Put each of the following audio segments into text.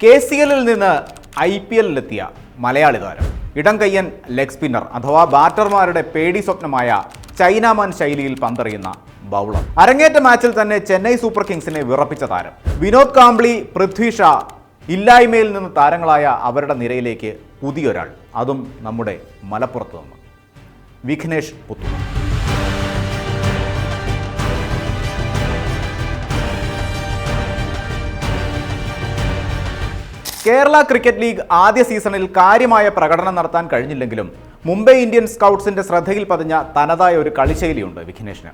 K C എല്ലിൽ നിന്ന് I P എല്ലിലെത്തിയ Malayali താരം ഇടം കയ്യൻ ലെഗ് സ്പിന്നർ അഥവാ ബാറ്റർമാരുടെ പേടി സ്വപ്നമായ ചൈനാമാൻ ശൈലിയിൽ പന്തറിയുന്ന ബൗളർ. അരങ്ങേറ്റ മാച്ചിൽ തന്നെ ചെന്നൈ സൂപ്പർ കിങ്സിനെ വിറപ്പിച്ച താരം. വിനോദ് കാംബ്ലി പൃഥ്വി ഷാ ഇല്ലായ്മയിൽ നിന്ന് താരങ്ങളായ അവരുടെ നിരയിലേക്ക് പുതിയൊരാൾ. അതും നമ്മുടെ മലപ്പുറത്ത് നിന്ന്. വിഘ്നേഷ് പുത്തൂർ കേരള ക്രിക്കറ്റ് ലീഗ് ആദ്യ സീസണിൽ കാര്യമായ പ്രകടനം നടത്താൻ കഴിഞ്ഞില്ലെങ്കിലും മുംബൈ ഇന്ത്യൻ സ്കൗട്ട്സിന്റെ ശ്രദ്ധയിൽ പതിഞ്ഞ തനതായ ഒരു കളിശൈലിയുണ്ട് വിഘ്നേഷിന്.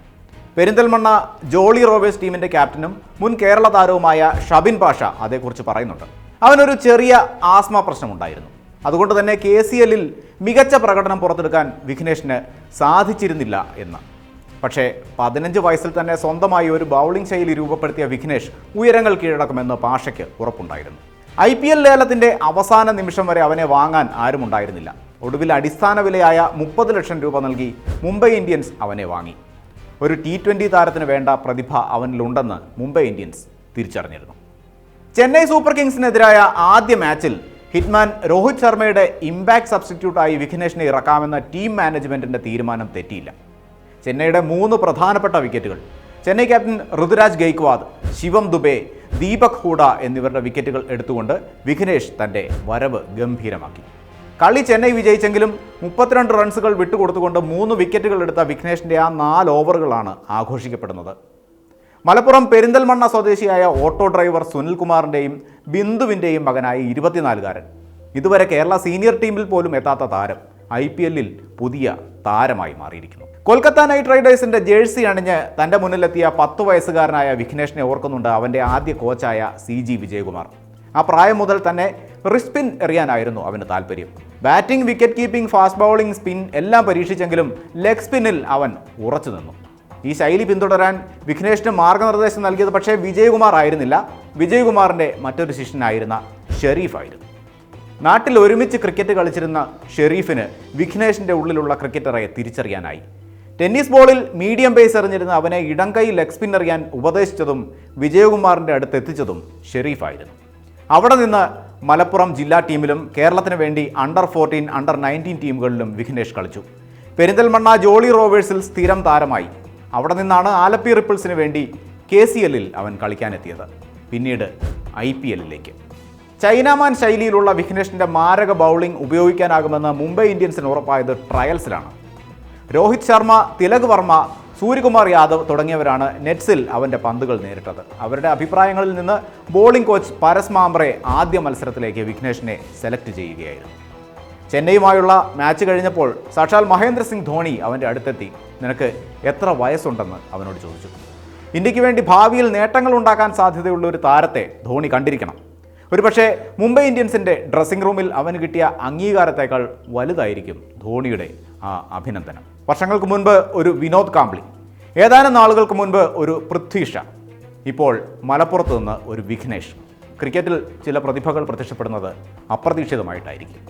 പെരിന്തൽമണ്ണ ജോളി റോവേഴ്സ് ടീമിന്റെ ക്യാപ്റ്റനും മുൻ കേരള താരവുമായ ഷബിൻ പാഷ അതേക്കുറിച്ച് പറയുന്നുണ്ട്. അവനൊരു ചെറിയ ആസ്മ പ്രശ്നമുണ്ടായിരുന്നു. അതുകൊണ്ട് തന്നെ കെ സി എല്ലിൽ മികച്ച പ്രകടനം പുറത്തെടുക്കാൻ വിഘ്നേഷിന് സാധിച്ചിരുന്നില്ല എന്ന്. പക്ഷേ പതിനഞ്ച് വയസ്സിൽ തന്നെ സ്വന്തമായി ഒരു ബൗളിംഗ് ശൈലി രൂപപ്പെടുത്തിയ വിഘ്നേഷ് ഉയരങ്ങൾ കീഴടക്കുമെന്ന് പാഷയ്ക്ക് ഉറപ്പുണ്ടായിരുന്നു. ഐ പി എൽ ലേലത്തിന്റെ അവസാന നിമിഷം വരെ അവനെ വാങ്ങാൻ ആരുമുണ്ടായിരുന്നില്ല. ഒടുവിൽ അടിസ്ഥാന വിലയായ മുപ്പത് ലക്ഷം രൂപ നൽകി മുംബൈ ഇന്ത്യൻസ് അവനെ വാങ്ങി. ഒരു ടി ട്വന്റി താരത്തിന് വേണ്ട പ്രതിഭ അവനിലുണ്ടെന്ന് മുംബൈ ഇന്ത്യൻസ് തിരിച്ചറിഞ്ഞിരുന്നു. ചെന്നൈ സൂപ്പർ കിങ്സിനെതിരായ ആദ്യ മാച്ചിൽ ഹിറ്റ്മാൻ രോഹിത് ശർമ്മയുടെ ഇമ്പാക്ട് സബ്സ്റ്റിറ്റ്യൂട്ടായി വിഘ്നേഷിനെ ഇറക്കാമെന്ന ടീം മാനേജ്മെന്റിന്റെ തീരുമാനം തെറ്റിയില്ല. ചെന്നൈയുടെ മൂന്ന് പ്രധാനപ്പെട്ട വിക്കറ്റുകൾ. ചെന്നൈ ക്യാപ്റ്റൻ ഋതുരാജ് ഗെയ്ക്വാദ് ശിവം ദുബെ ദീപക് ഹൂഡ എന്നിവരുടെ വിക്കറ്റുകൾ എടുത്തുകൊണ്ട് വിഘ്നേഷ് തന്റെ വരവ് ഗംഭീരമാക്കി. കളി ചെന്നൈ വിജയിച്ചെങ്കിലും മുപ്പത്തിരണ്ട് റൺസുകൾ വിട്ടുകൊടുത്തുകൊണ്ട് മൂന്ന് വിക്കറ്റുകൾ എടുത്ത വിഘ്നേഷിന്റെ ആ നാല് ഓവറുകളാണ് ആഘോഷിക്കപ്പെടുന്നത്. മലപ്പുറം പെരിന്തൽമണ്ണ സ്വദേശിയായ ഓട്ടോ ഡ്രൈവർ സുനിൽകുമാറിന്റെയും ബിന്ദുവിന്റെയും മകനായ ഇരുപത്തിനാലുകാരൻ. ഇതുവരെ കേരള സീനിയർ ടീമിൽ പോലും എത്താത്ത താരം ഐ പി എല്ലിൽ പുതിയ താരമായി മാറിയിരിക്കുന്നു. കൊൽക്കത്ത നൈറ്റ് റൈഡേഴ്സിന്റെ ജേഴ്സി അണിഞ്ഞ് തന്റെ മുന്നിലെത്തിയ പത്ത് വയസ്സുകാരനായ വിഘ്നേഷിനെ ഓർക്കുന്നുണ്ട് അവന്റെ ആദ്യ കോച്ചായ സി ജി വിജയകുമാർ. ആ പ്രായം മുതൽ തന്നെ റിസ്പിൻ എറിയാനായിരുന്നു അവന് താല്പര്യം. Batting wicket keeping fast bowling spin എല്ലാം പരീക്ഷിച്ചെങ്കിലും ലെഗ് സ്പിന്നിൽ അവൻ ഉറച്ചു നിന്നു. ഈ ശൈലി പിന്തുടരാൻ വിഘ്നേഷിന് മാർഗനിർദ്ദേശം നൽകിയത് പക്ഷേ വിജയകുമാർ ആയിരുന്നില്ല. വിജയകുമാറിന്റെ മറ്റൊരു ശിഷ്യനായിരുന്ന ഷെരീഫായിരുന്നു നാട്ടിൽ ഒരുമിച്ച് ക്രിക്കറ്റ് കളിച്ചിരുന്ന ഷെരീഫിന് വിഘ്നേഷിന്റെ ഉള്ളിലുള്ള ക്രിക്കറ്ററെ തിരിച്ചറിയാനായി. ടെന്നീസ് ബോളിൽ മീഡിയം പേസ് എറിഞ്ഞിരുന്ന അവനെ ഇടംകൈ ലെഗ് സ്പിൻ എറിയാൻ ഉപദേശിച്ചതും വിജയകുമാറിന്റെ അടുത്ത് എത്തിച്ചതും ഷെരീഫായിരുന്നു. അവിടെ നിന്ന് മലപ്പുറം ജില്ലാ ടീമിലും കേരളത്തിന് വേണ്ടി അണ്ടർ ഫോർട്ടീൻ അണ്ടർ നയന്റീൻ ടീമുകളിലും വിഘ്നേഷ് കളിച്ചു. പെരിന്തൽമണ്ണ ജോളി റോവേഴ്സിൽ സ്ഥിരം താരമായി. അവിടെ നിന്നാണ് ആലപ്പി റിപ്പിൾസിന് വേണ്ടി കെ സി എല്ലിൽ അവൻ കളിക്കാനെത്തിയത്. പിന്നീട് ഐ പി എല്ലിലേക്ക് ചൈനാമാൻ ശൈലിയിലുള്ള വിഘ്നേഷിന്റെ മാരക ബൗളിംഗ് ഉപയോഗിക്കാനാകുമെന്ന് മുംബൈ ഇന്ത്യൻസിന് ഉറപ്പായത് ട്രയൽസിലാണ്. രോഹിത് ശർമ്മ തിലക് വർമ്മ സൂര്യകുമാർ യാദവ് തുടങ്ങിയവരാണ് നെറ്റ്സിൽ അവന്റെ പന്തുകൾ നേരിട്ടത്. അവരുടെ അഭിപ്രായങ്ങളിൽ നിന്ന് ബോളിംഗ് കോച്ച് പരസ് മാംബ്രെ ആദ്യ മത്സരത്തിലേക്ക് വിഘ്നേഷിനെ സെലക്ട് ചെയ്യുകയായിരുന്നു. ചെന്നൈയുമായുള്ള മാച്ച് കഴിഞ്ഞപ്പോൾ സാക്ഷാൽ മഹേന്ദ്ര സിംഗ് ധോണി അവന്റെ അടുത്തെത്തി. നിനക്ക് എത്ര വയസ്സുണ്ടെന്ന് അവനോട് ചോദിച്ചു. ഇന്ത്യയ്ക്ക് വേണ്ടി ഭാവിയിൽ നേട്ടങ്ങൾ ഉണ്ടാക്കാൻ സാധ്യതയുള്ള ഒരു താരത്തെ ധോണി കണ്ടിരിക്കണം. ഒരുപക്ഷെ മുംബൈ ഇന്ത്യൻസിന്റെ ഡ്രസ്സിംഗ് റൂമിൽ അവന് കിട്ടിയ അംഗീകാരത്തേക്കാൾ വലുതായിരിക്കും ധോണിയുടെ ആ അഭിനന്ദനം. വർഷങ്ങൾക്ക് മുൻപ് ഒരു വിനോദ് കാംബ്ലി ഏതാനും നാളുകൾക്ക് മുൻപ് ഒരു പൃഥ്വിഷ ഇപ്പോൾ മലപ്പുറത്ത് നിന്ന് ഒരു വിഘ്നേഷ്. ക്രിക്കറ്റിൽ ചില പ്രതിഭകൾ പ്രത്യക്ഷപ്പെടുന്നത് അപ്രതീക്ഷിതമായിട്ടായിരിക്കും.